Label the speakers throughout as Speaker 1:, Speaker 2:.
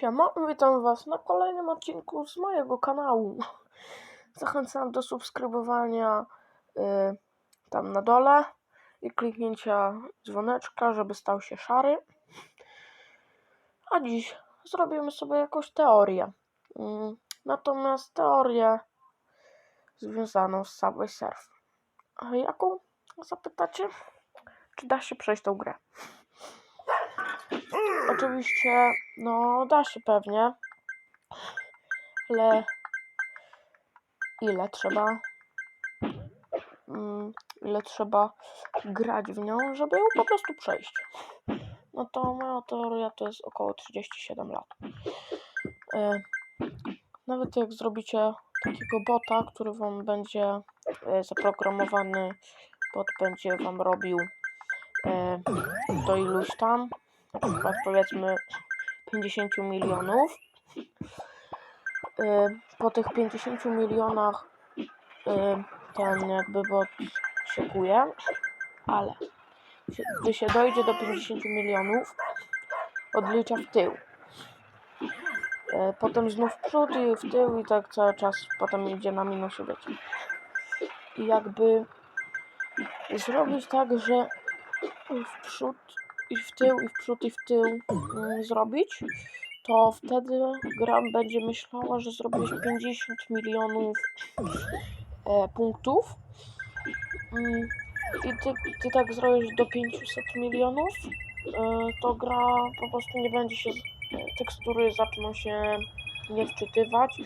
Speaker 1: Siema, witam Was na kolejnym odcinku z mojego kanału. Zachęcam do subskrybowania y, tam na dole i kliknięcia dzwoneczka, żeby stał się szary. A dziś zrobimy sobie jakąś teorię. Mm, natomiast teorię związaną z Subway Surf. A jaką? Zapytacie? Czy da się przejść tą grę? Oczywiście, no da się pewnie, ale ile trzeba, mm, ile trzeba grać w nią, żeby ją po prostu przejść. No to moja teoria to jest około 37 lat. E, Nawet jak zrobicie takiego bota, który wam będzie e, zaprogramowany, bot będzie wam robił e, do iluś tam, na przykład powiedzmy 50 milionów. Y, Po tych 50 milionach y, ten jakby bot się ale gdy się dojdzie do 50 milionów, odlicza w tył. Y, Potem znów w przód i w tył i tak cały czas potem idzie na minusie, wiecie. I jakby zrobić tak, że w przód i w tył, i w przód, i w tył mm, zrobić, to wtedy gra będzie myślała, że zrobiłeś 50 milionów e, punktów. Mm, I ty, ty tak zrobisz do 500 milionów, e, to gra po prostu nie będzie się, e, tekstury zaczną się nie wczytywać.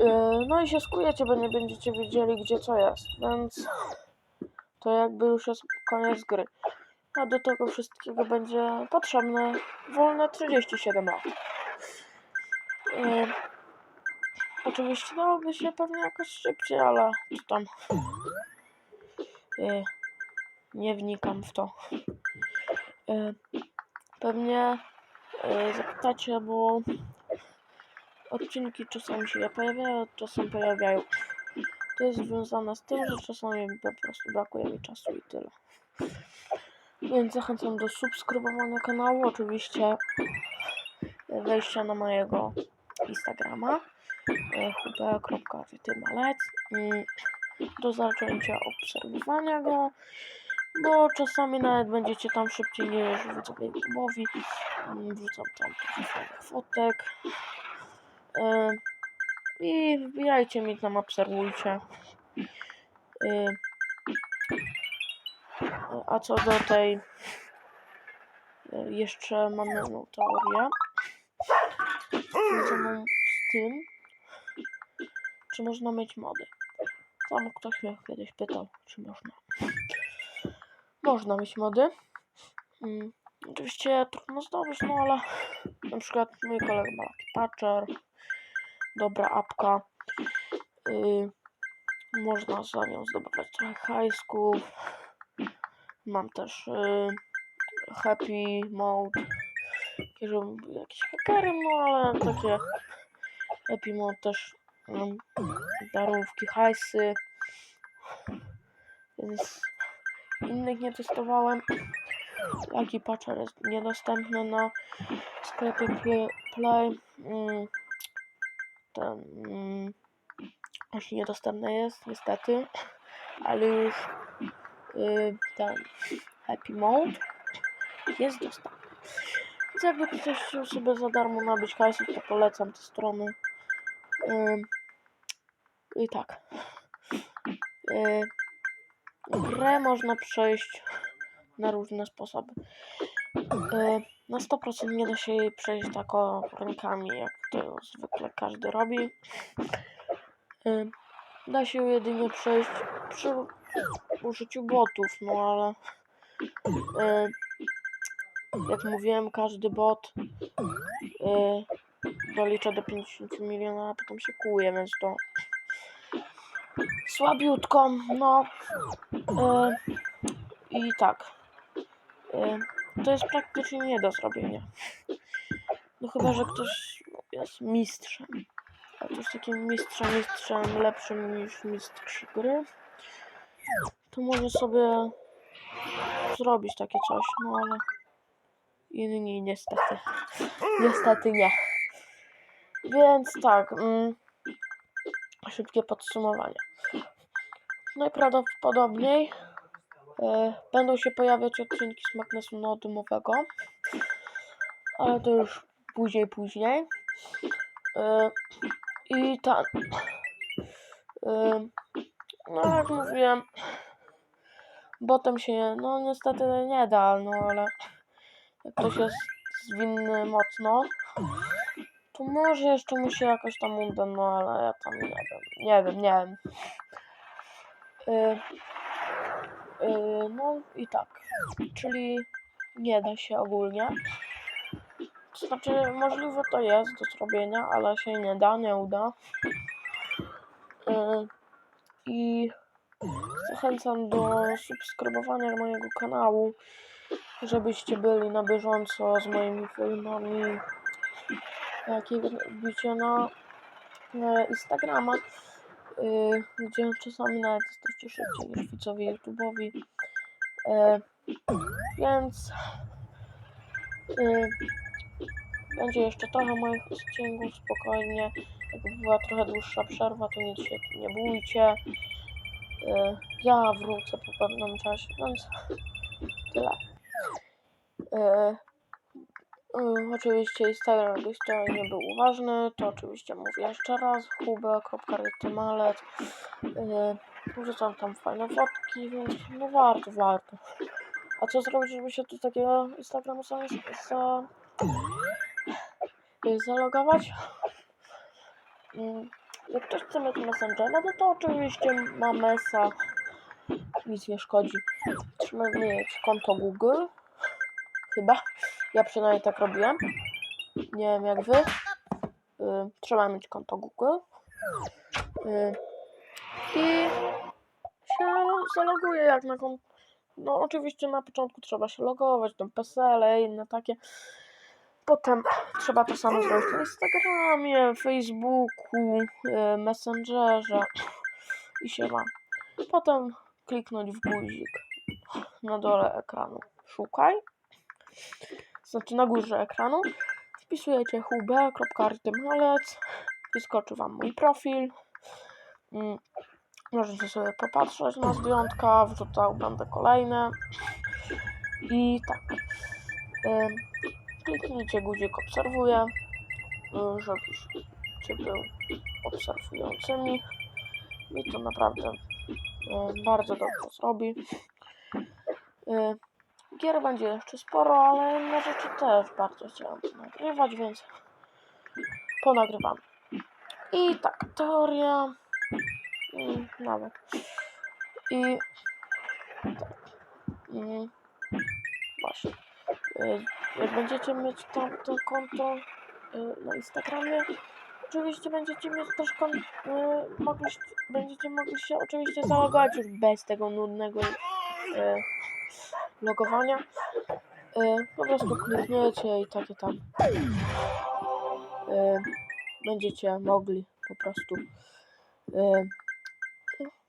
Speaker 1: E, no i się skujecie, bo nie będziecie wiedzieli, gdzie co jest, więc to jakby już jest koniec gry. A do tego wszystkiego będzie potrzebne wolne 37 lat. Yy, oczywiście dałoby się pewnie jakoś szybciej, ale co tam. Yy, nie wnikam w to. Yy, pewnie zapytacie, bo odcinki czasami się nie pojawiają, czasem pojawiają. To jest związane z tym, że czasami po prostu brakuje mi czasu i tyle. Więc zachęcam do subskrybowania kanału, oczywiście e, wejścia na mojego Instagrama e, hube.wytymalec mm, do zaczęcia obserwowania go, bo czasami nawet będziecie tam szybciej niż widzowie YouTube'owi. Mm, Wrzucam tam trochę fotek. E, I wbijajcie mi tam, obserwujcie. A co do tej e, jeszcze mam jedną teorię związaną z tym, czy można mieć mody. Tam ktoś mnie kiedyś pytał, czy można. Można mieć mody. Mm, oczywiście trudno zdobyć, no ale na przykład mój kolega ma Patcher, dobra apka. Y, można za nią zdobywać trochę hajsków. Mam też y, happy mode, jakieś hackery, no ale takie happy mode też um, darówki, hajsy. Więc innych nie testowałem. Lucky Patcher jest niedostępny na sklepie Play. Play. Mm, ten mm, właśnie niedostępny jest niestety, ale już y, ten Happy Mode jest dostępny. Więc jakby ktoś chciał sobie za darmo nabyć hajsów, to polecam te strony. Ym, I tak. Y, grę można przejść na różne sposoby. Y, na 100% nie da się jej przejść tak rękami, jak to zwykle każdy robi. Y, da się jedynie przejść przy użyciu botów, no ale y, jak mówiłem, każdy bot y, dolicza do 50 miliona, a potem się kłuje, więc to słabiutko, no y, i tak to jest praktycznie nie do zrobienia. No chyba, że ktoś jest mistrzem a też takim mistrzem, mistrzem lepszym niż mistrz gry to może sobie zrobić takie coś, no ale inni niestety, niestety nie. Więc tak, mm, szybkie podsumowanie. Najprawdopodobniej e, będą się pojawiać odcinki z magnesu neodymowego, ale to już później, później. E, I tak, e, no jak mówiłem, botem się, no niestety nie da, no ale jak ktoś jest zwinny mocno, to może jeszcze mu się jakoś tam uda, no ale ja tam nie wiem, nie wiem, nie wiem. Y, y, no i tak, czyli nie da się ogólnie. To znaczy możliwe to jest do zrobienia, ale się nie da, nie uda. Y, I zachęcam do subskrybowania mojego kanału, żebyście byli na bieżąco z moimi filmami, jakie na, na Instagrama, y, gdzie czasami nawet jesteście szybciej niż widzowie YouTube'owi. E, więc y, będzie jeszcze trochę moich odcinków, spokojnie. Jakby była trochę dłuższa przerwa, to nic się nie bójcie. Y, ja wrócę po pewnym czasie, więc tyle. Y, y, oczywiście Instagram to nie był uważny, to oczywiście mówię jeszcze raz, hube.rytymalec. Y, wrzucam tam fajne fotki, więc no warto, warto. A co zrobić, żeby się do takiego Instagramu za, za, y, zalogować? Jak ktoś chce mieć Messengera, no to oczywiście ma Mesa. Nic nie szkodzi. Trzeba mieć konto Google. Chyba. Ja przynajmniej tak robiłem. Nie wiem jak wy. Y, trzeba mieć konto Google. Y, I się zaloguje jak na konto. No oczywiście na początku trzeba się logować, tam PESEL, inne takie. Potem trzeba to samo zrobić na Instagramie, Facebooku, y, Messengerze i się ma. Potem kliknąć w guzik na dole ekranu. Szukaj. Znaczy na górze ekranu. Wpisujecie hube.artymalec. Wyskoczy Wam mój profil. Mm, Możecie sobie popatrzeć na zdjątka. Wrzucał będę kolejne. I tak. Kliknijcie guzik obserwuję, y, żebyście był obserwującymi. I to naprawdę y, bardzo dobrze zrobi. Y, Gier będzie jeszcze sporo, ale inne rzeczy też bardzo chciałem nagrywać, więc ponagrywam. I tak, teoria. I nawet. I tak. I właśnie. Y, Jak będziecie mieć tam to konto y, na Instagramie, oczywiście będziecie mieć też kon, y, mogli, będziecie mogli się oczywiście zalogować już bez tego nudnego logowania. Po prostu klikniecie i takie tam będziecie mogli po prostu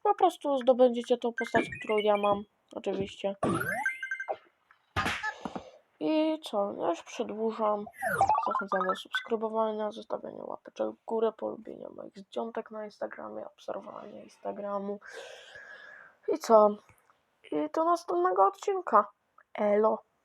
Speaker 1: po prostu zdobędziecie tą postać, którą ja mam oczywiście. I co, ja już przedłużam. Zachęcam do subskrybowania, zostawiania łapeczek w górę, polubienia moich zdjątek na Instagramie, obserwowania Instagramu. I co? I do następnego odcinka. Elo.